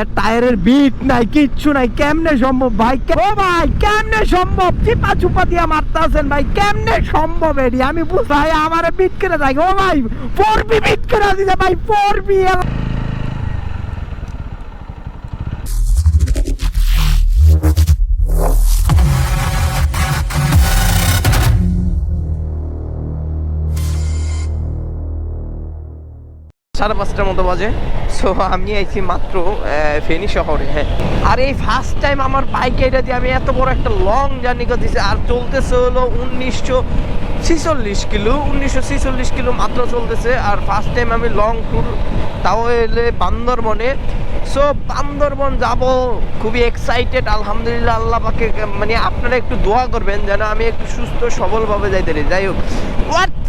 এর টায়ারের বিট নাই, কিচ্ছু নাই, কেমনে সম্ভব ভাই? ও ভাই, কেমনে সম্ভব? চিপা চুপা দিয়ে মারতাছেন ভাই, কেমনে সম্ভব এটি? আমি বুঝাই আমার বিট করে যায় ও ভাই ফোর বি বিট করে দিতে ভাই ফোর বি সাড়ে পাঁচটার মতো বাজে। সো আমি আইছি মাত্র ফেনী শহরে হ্যাঁ। আর এই ফার্স্ট টাইম আমার বাইক এটা দিয়ে আমি এত বড় একটা লং জার্নি করতেছি আর চলতেছে হলো উনিশশো ছিচল্লিশ কিলো, উনিশশো ছিচল্লিশ কিলো মাত্র চলতেছে। আর ফার্স্ট টাইম আমি লং ট্যুর তাও এলে বান্দরবনে। সো বান্দরবন যাব, খুবই এক্সাইটেড আলহামদুলিল্লাহ, আল্লাহ পাকে মানে আপনারা একটু দোয়া করবেন যেন আমি একটু সুস্থ, সবলভাবে যাইতে যাই হোক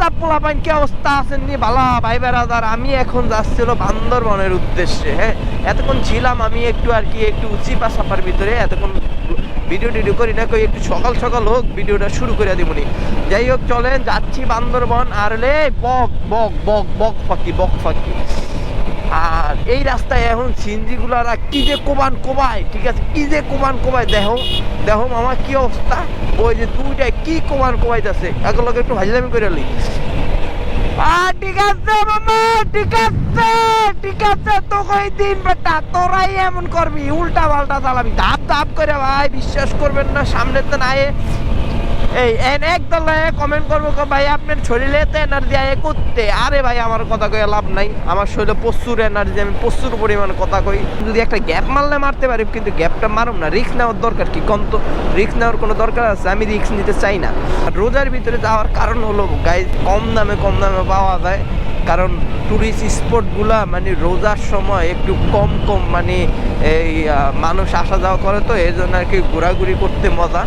হোয়াটসঅ্যাপ পোলাপাইন কি অবস্থা আছেন নি বালা ভাই বেড়াদার আমি এখন যাচ্ছিল বান্দরবনের উদ্দেশ্যে হ্যাঁ? এতক্ষণ ছিলাম আমি একটু আর কি, একটু উচিপা সাফার ভিতরে, এতক্ষণ ভিডিও টিডিও করি না, কই একটু সকাল সকাল হোক, ভিডিওটা শুরু করে দিবনি যাই হোক, চলেন, যাচ্ছি বান্দরবন, আর লে, বক বক বক বক ফাঁকি বক ফাঁকি। আর এই রাস্তায় এখন সিনজি গুলারা কি যে কোবান কোবায় ঠিক আছে? কি যে কোবান কোবায়? দেখো দেখো মামা কি অবস্থা? ওই যে দুইটায় কি কোবান কোবাইতেছে? এগুলোকে একটু হাজলামি করে আহ, ঠিক আছে মামা ঠিক আছে ঠিক আছে। তো কই দিন বেটা তোরাই এমন করবি উল্টা পাল্টা চালাবি। ধাপ ধাপ করে ভাই বিশ্বাস করবেন না সামনে তো নাই এই, এন একদল কমেন্ট করব ভাই, আপনার শরীরে তো এনার্জি আয় করতে আরে ভাই, আমার কথা কয়ে লাভ নাই। আমার শরীরে প্রচুর এনার্জি আমি প্রচুর পরিমাণে কথা কই। যদি একটা গ্যাপ মারলে মারতে পারি, কিন্তু গ্যাপটা মারুম না। রিস্ক নেওয়ার দরকার কি? কম তো রিস্ক নেওয়ার কোনো দরকার আছে? আমি রিস্ক নিতে চাই না। আর রোজার ভিতরে যাওয়ার কারণ হলো গাইজ কম দামে কম দামে পাওয়া যায়। কারণ ট্যুরিস্ট স্পটগুলা মানে রোজার সময় একটু কম কম মানে এই মানুষ আসা যাওয়া করে তো এই জন্য আর কি ঘোরাঘুরি করতে মজা।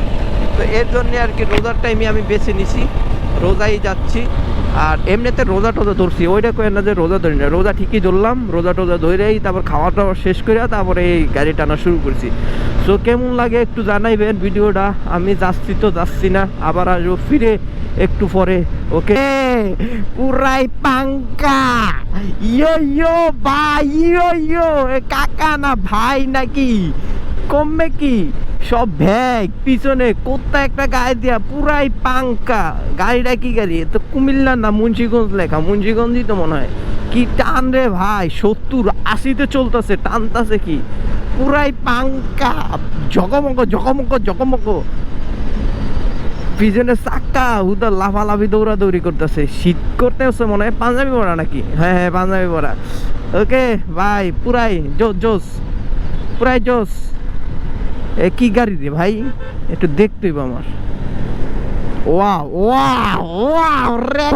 তো এর জন্য আর কি রোজার টাইমে আমি বেছে নিছি। রোজাই যাচ্ছি। আর এমনিতে রোজা টোজা ধরছি। ওইটা কয়ে না যে রোজা ধরি না। রোজা ঠিকই ধরলাম। রোজা টোজা ধরেই তারপর খাওয়া টাওয়া শেষ করে তারপরে এই গাড়ি টানা শুরু করছি। সো কেমন লাগে একটু জানাইবেন ভিডিওটা? আমি যাচ্ছি তো যাচ্ছি না। আবার আসব ফিরে একটু পরে। ওকে পুরাই পাঙ্কা ইয়ো ইয়ো, ভাই, ইয়ো ইয়ো। কাকা না ভাই নাকি? কমবে কি? সব ভ্যাগ পিছনে কোথা একটা গায়ে দিয়া পুরাই পাঙ্কা। গাড়িটা কি গাড়ি? তো কুমিল্লা না, মুন্সিগঞ্জ লেখা। মুন্সিগঞ্জই তো মনে হয়। কি টান রে ভাই, সত্তর আশিতে চলতেছে, টানতাছে কি? পুরাই পাঙ্কা জগমগ জগমগ জগমগ পিছনে চাক্কা, উদা লাফালাফি, দৌড়াদৌড়ি করতেছে। শীত করতে করতেছে মনে হয় পাঞ্জাবি পরা নাকি? হ্যাঁ হ্যাঁ পাঞ্জাবি পরা। ওকে ভাই পুরাই জোস জোস, পুরাই জোস। এ, কি গাড়ি রে ভাই? একটু দেখতে হইব আমার। ওয়াও ওয়াও ওয়াও রে।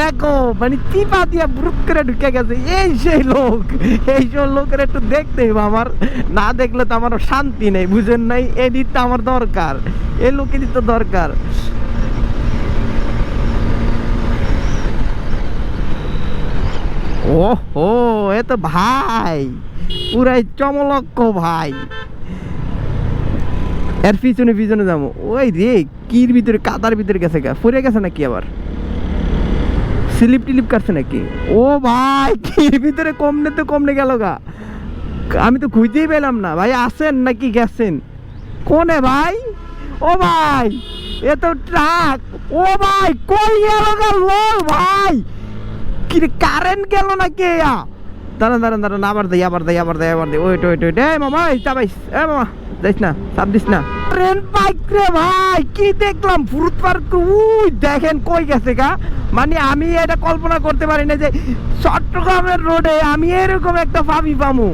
দেখো মানে চিপা দিয়া ব্রুক করে ঢুকে গেছে। এই সেই লোক, এই সব লোকের একটু দেখতে হইব আমার। না দেখলে তো আমার শান্তি নেই, বুঝেন নাই? এডিট তো আমার দরকার। এই লোকেরই তো দরকার। ও হো এ তো ভাই। পুরাই চমলক্ষ ভাই। এর পিছনে পিছনে যাব। ওই রে, কির ভিতরে, কাদার ভিতরে গেছে গা। ফুরে গেছে নাকি আবার? স্লিপ টিলিপ কাটছে নাকি? ও ভাই, কির ভিতরে কমনে তো কমনে গেল গা। আমি তো খুঁজেই পেলাম না। ভাই আসেন নাকি গেছেন? কোনে ভাই? ও ভাই, এ তো ট্রাক। ও ভাই, কই গেল গেল ভাই কি কারেন্ট গেল নাকি দাঁড়ান দাঁড়ান দাঁড়ান, আবার দেয় আবার দেয় আবার দেয় আবার দেয় ওইট ওইট ওইট এ মামা, এই চাবাইস এ মামা, যাইস না, চাপ দিস না। ট্রেন বাইক রে ভাই, কি দেখলাম? ফুরুত পার্ক উই, দেখেন কই গেছে গা। মানে আমি এটা কল্পনা করতে পারি না যে চট্টগ্রামের রোডে আমি এরকম একটা পাবি পামু।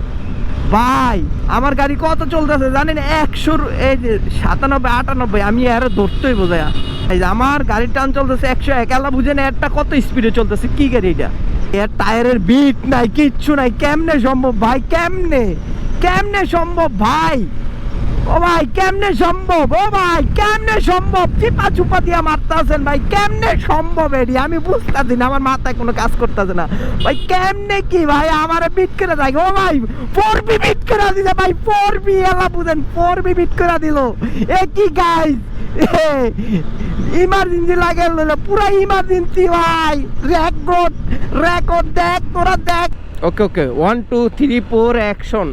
ভাই, আমার গাড়ি কত চলতেছে জানেন? একশোর এই যে সাতানব্বই, আটানব্বই, আমি আরও ধরতেই বোঝায়। এই যে আমার গাড়ির টান চলতেছে একশো এক। বুঝে না একটা কত স্পিডে চলতেছে, কি গাড়ি এটা? এর টায়ারের বিট নাই, কিচ্ছু নাই। কেমনে সম্ভব ভাই? কেমনে? কেমনে সম্ভব ভাই? ও ভাই, কেমনে সম্ভব? ও ভাই, কেমনে সম্ভব? চিপা চুপা দিয়া মারতাছেন ভাই, কেমনে সম্ভব এটি আমি বুঝতেছি না, আমার মাথায় কোনো কাজ করতেছে না। ভাই, কেমনে কি ভাই? আমার বিট করে থাকে ও ভাই ফোর বি বিট করে দিছে ভাই ফোর বি এলা বুঝেন ফোর বি বিট করে দিল। এ কি গাইস ইমার্জেন্সি লাগে পুরো ইমার্জেন্সি ভাই। রেকর্ড রেকর্ড দেখ তোরা দেখ। Okay okay one two three four action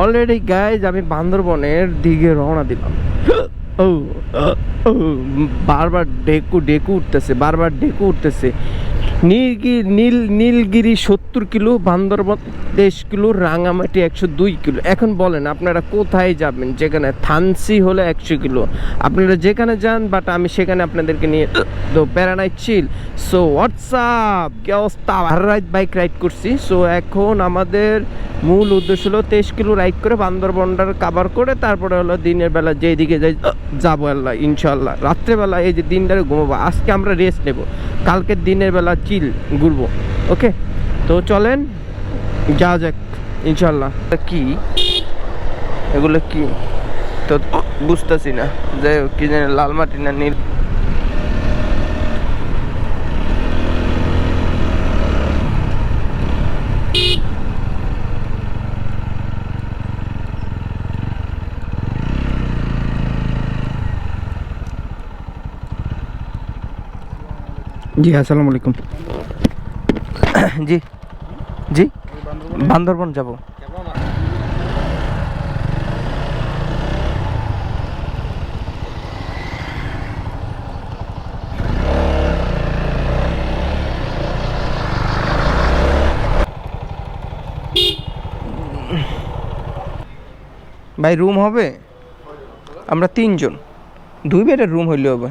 already guys আমি বান্দরবনের দিকে রওনা দিলাম। ও, বারবার ডেকু ডেকু উঠতেছে বারবার ডেকু উঠতেছে। নীলগি, নীল, নীলগিরি সত্তর কিলো, বান্দরবন তেইশ কিলো, রাঙামাটি একশো দুই কিলো। এখন বলেন, আপনারা কোথায় যাবেন? যেখানে থানসি হলে একশো কিলো। আপনারা যেখানে যান বাট আমি সেখানে আপনাদেরকে নিয়ে তো প্যারানাই চিল। সো হোয়াটসঅ্যাপ কি অবস্থা? আর রাইড বাইক রাইড করছি। সো এখন আমাদের মূল উদ্দেশ্য হলো তেইশ কিলো রাইড করে বান্দরবনটার কাভার করে তারপরে হলো দিনের বেলা যেই দিকে যাই যাব আল্লাহ ইনশাল্লাহ রাত্রেবেলা এই যে দিনটারে ঘুমাবো, আজকে আমরা রেস্ট নেব। কালকে দিনের বেলা চিল ঘুরবো, ওকে? তো চলেন যা যাক ইনশাল্লাহ কি? এগুলো কি? তো বুঝতেছি না, যাই হোক, কি জানি, লাল মাটি না নীল? জি, আসসালামু আলাইকুম। জি জি, বান্দরবন যাব। ভাই রুম হবে? আমরা তিনজন। দুই বেডের রুম হইলে হবে।